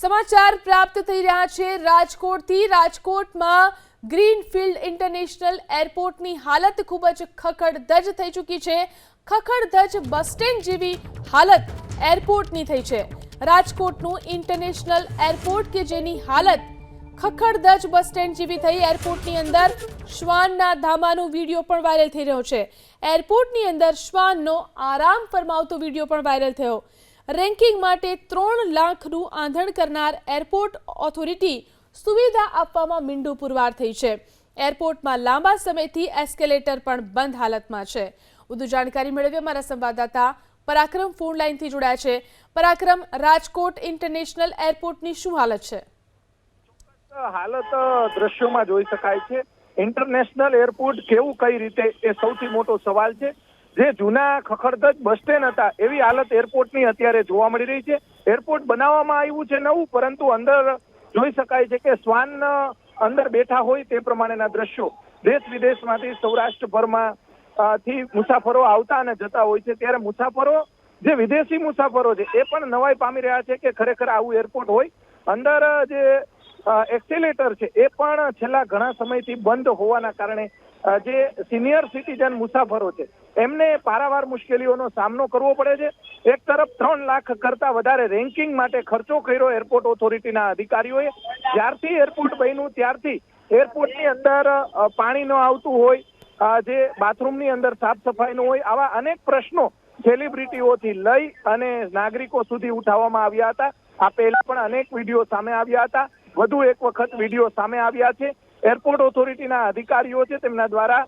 સમાચાર પ્રાપ્ત થઈ રહ્યા છે. રાજકોટથી રાજકોટમાં ગ્રીનફિલ્ડ ઇન્ટરનેશનલ એરપોર્ટની હાલત ખૂબ જ ખખડધજ થઈ ચૂકી છે. ખખડધજ બસ સ્ટેન્ડ જેવી હાલત એરપોર્ટની થઈ છે. રાજકોટનું ઇન્ટરનેશનલ એરપોર્ટ કે જેની હાલત ખખડધજ બસ સ્ટેન્ડ જેવી થઈ એરપોર્ટની અંદર શ્વાનના ધામાનો વીડિયો પણ વાયરલ થઈ રહ્યો છે. એરપોર્ટની અંદર શ્વાનનો આરામ ફરમાવતો વીડિયો પણ વાયરલ થયો. રેન્કિંગ માટે ત્રણ લાખનું આંધણ કરનાર એરપોર્ટ ઓથોરિટી સુવિધા આપવામાં મીંડું પુરવાર થઈ છે. એરપોર્ટમાં લાંબા સમયથી એસ્કેલેટર પણ બંધ હાલતમાં છે. વધુ જાણકારી મેળવી અમારા સંવાદદાતા પરાક્રમ ફોન લાઇનથી જોડાયા છે. પરાક્રમ, રાજકોટ ઇન્ટરનેશનલ એરપોર્ટની શું હાલત છે? હાલત દ્રશ્યોમાં જોઈ શકાય છે. ઇન્ટરનેશનલ એરપોર્ટ કેવું કઈ રીતે, એ સૌથી મોટો સવાલ છે. જે જૂના ખખડધજ બસ સ્ટેન્ડ હતા, એવી હાલત એરપોર્ટની અત્યારે જોવા મળી રહી છે. એરપોર્ટ બનાવવામાં આવ્યું છે નવું, પરંતુ અંદર જોઈ શકાય છે કે શ્વાન અંદર બેઠા હોય તે પ્રમાણેના દ્રશ્યો. દેશ વિદેશમાંથી સૌરાષ્ટ્રભરમાં થી મુસાફરો આવતા અને જતા હોય છે. ત્યારે મુસાફરો, જે વિદેશી મુસાફરો છે, એ પણ નવાઈ પામી રહ્યા છે કે ખરેખર આવું એરપોર્ટ હોય. અંદર જે એક્સેલેટર છે, એ પણ છેલ્લા ઘણા સમયથી બંધ હોવાના કારણે જે સિનિયર સિટીઝન મુસાફરો છે, એમને પારાવાર મુશ્કેલીઓનો સામનો કરવો પડે છે. એક તરફ ત્રણ લાખ કરતા વધારે રેન્કિંગ માટે ખર્ચો કર્યો એરપોર્ટ ઓથોરિટીના અધિકારીઓએ. જ્યારથી એરપોર્ટ બન્યું, ત્યારથી એરપોર્ટની અંદર પાણી ન આવતું હોય જે બાથરૂમની અંદર સાફ સફાઈનું હોય, આવા અનેક પ્રશ્નો સેલિબ્રિટીઓથી લઈ અને નાગરિકો સુધી ઉઠાવવામાં આવ્યા હતા. આ પહેલા પણ અનેક વીડિયો સામે આવ્યા હતા. વધુ એક વખત વીડિયો સામે આવ્યા છે. એરપોર્ટ ઓથોરિટીના અધિકારીઓ છે, તેમના દ્વારા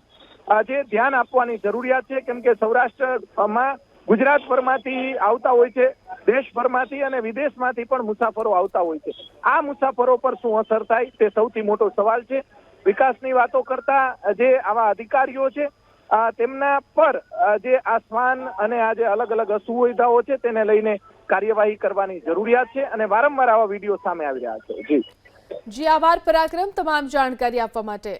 આજે ધ્યાન આપવાની જરૂરિયાત છે. કેમ કે સૌરાષ્ટ્રમાં ગુજરાતભરમાંથી આવતા હોય છે, દેશભરમાંથી અને વિદેશમાંથી પણ મુસાફરો આવતા હોય છે. આ મુસાફરો પર શું અસર થાય તે સૌથી મોટો સવાલ છે. વિકાસની વાતો કરતા જે આવા અધિકારીઓ છે તેમના પર જે આ શ્વાન અને આ જે અલગ અલગ અસુવિધાઓ છે, તેને લઈને કાર્યવાહી કરવાની જરૂરિયાત છે અને વારંવાર આવા વીડિયો સામે આવી રહ્યા છે. જી. જી આભાર પરાક્રમ તમામ જાણકારી આપવા માટે.